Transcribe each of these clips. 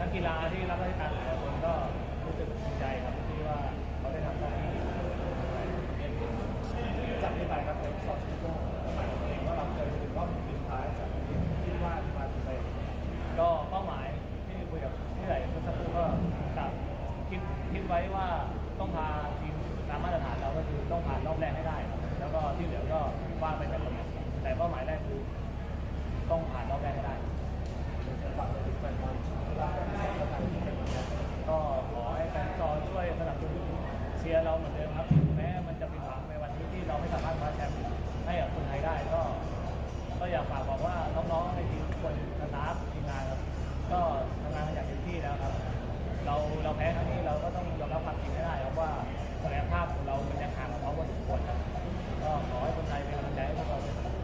นักกีฬาที่รับราชการหลายคนก็รู้สึกภูมิใจครับที่ว่าเขาได้ทำหน้าที่จากนี้ไปครับเป็นสอบชิงโลกหมายของเองว่าเราเจะถึงรอบสุดท้ายจากที่ว่ามาถึงไปก็เป้าหมายที่คุยกับที่ไหนเมื่อสักครู่ก็คิดคิดไว้ว่าต้องพาทีมตามมาตรฐานเราก็คือต้องผ่านรอบแรกให้ได้ แล้วก็ที่เหลือก็ว่าไปแต่ละแต่เป้าหมายแรกคือต้องผ่าน เชียร์เราเหมือนเดิมครับถึงแม้มันจะเป็นหวังในวันนี้ที่เราไม่สามารถคว้าแชมป์ให้กับคนไทยได้ก็ ก็อยากฝากบอกว่าน้องๆในทีมทุกคนสตาฟทีมงานครับก็ทำงานกันอย่างเต็มที่แล้วครับ เราเราแพ้ครั้งนี้เราก็ต้องยอมรับความจริงให้ได้ครับว่าศักยภาพของเรามันยังห่างกับเขาพอสมควรครับก็ขอให้คนไทยเป็นกำลังใจให้พวกเราด้วยครับ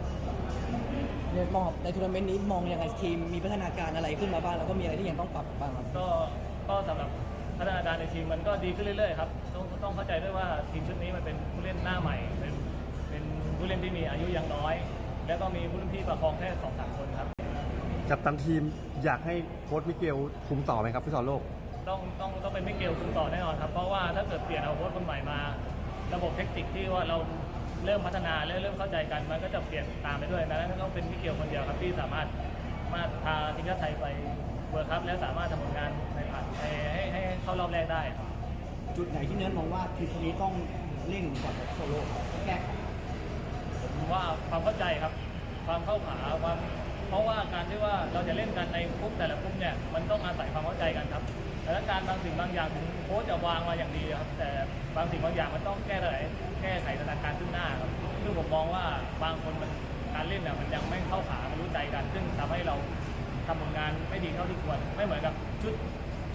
เนี่ยมองในทัวร์นาเมนต์นี้มองยังไงทีมมีพัฒนาการอะไรขึ้นมาบ้างแล้วก็มีอะไรที่ยังต้องปรับบ้างครับ ก็ก็สำหรับ พัฒนาการในทีมมันก็ดีขึ้นเรื่อยๆครับต้องต้องเข้าใจด้วยว่าทีมชุดนี้มันเป็นผู้เล่นหน้าใหม่ เป็นเป็นผู้เล่นที่มีอายุยังน้อย แล้วก็มีผู้เล่นที่ประคองแค่สองสามคนครับกับตันทีมอยากให้โค้ชมิเกลคุมต่อไหมครับฟุตซอลโลก ต้องต้องต้องเป็นมิเกลคุมต่อแน่นอนครับ เพราะว่าถ้าเกิดเปลี่ยนเอาโค้ชคนใหม่มา ระบบเทคนิคที่ว่าเราเริ่มพัฒนาและเริ่มเข้าใจกันมันก็จะเปลี่ยนตามไปด้วยดังนั้นต้องเป็นมิเกลคนเดียวครับที่สามารถมาพาทีมชาติไทยไป เวิร์คคัพและสามารถทำผลงานในผ่านให้ให้ให้เข้ารอบแรกได้ครับ จุดไหนที่เนื้อมองว่าทีมชุดนี้ต้องเร่งก่อนจะโซโล่แก้ไขผมว่าความเข้าใจครับ ความเข้าขาความเพราะว่าการที่ว่าเราจะเล่นกันในกรุ๊ปแต่ละกรุ๊ปเนี่ยมันต้องอาศัยความเข้าใจกันครับแต่ละการบางสิ่งบางอย่างถึงโค้ชจะวางมาอย่างดีครับ แต่บางสิ่งบางอย่างมันต้องแก้ไขแก้ไขสถานการณ์ขึ้นหน้าครับซึ่งผมมองว่าบางคนมันการเล่นเนี่ยมันยังไม่เข้าขาไม่รู้ใจกัน ซึ่งทำให้เรา ทำผลงานไม่ดีเท่าที่ควร ไม่เหมือนกับชุด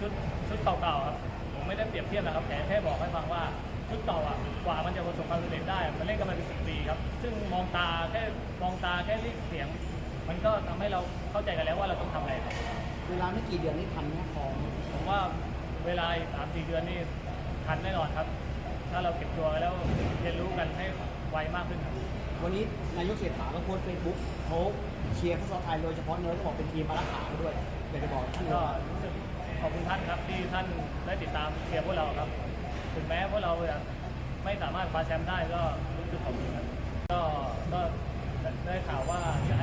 ชุดชุดเก่าๆครับผมไม่ได้เปรียบเทียบนะครับแต่แค่บอกให้ฟังว่าชุดเก่าอะกว่ามันจะประสบความสำเร็จได้ มันเล่นกันมาเป็นสิบปีครับ ซึ่งมองตาแค่มองตาแค่เรียกเสียง มันก็ทำให้เราเข้าใจกันแล้วว่าเราต้องทำอะไรครับเวลาไม่กี่เดือนนี่ทันแม่พองผมว่าเวลาอีกสามสี่เดือนนี่ทันแน่นอนครับ ถ้าเราเก็บตัวไว้แล้วเรียนรู้กันให้ไวมากขึ้นครับ วันนี้นายกเศรษฐาก็โพสต์เฟซบุ๊กเขาเชียร์ฟุตซอลไทยโดยเฉพาะเนื้อก็บอกเป็นทีมมารักษาด้วยอยากจะบอกท่านก็รู้สึกขอบคุณท่านครับที่ท่านได้ติดตามเชียร์พวกเราครับ ถึงแม้พวกเราจะไม่สามารถคว้าแชมป์ได้ก็รู้สึกขอบคุณครับก็ก็ได้ข่าวว่าจะ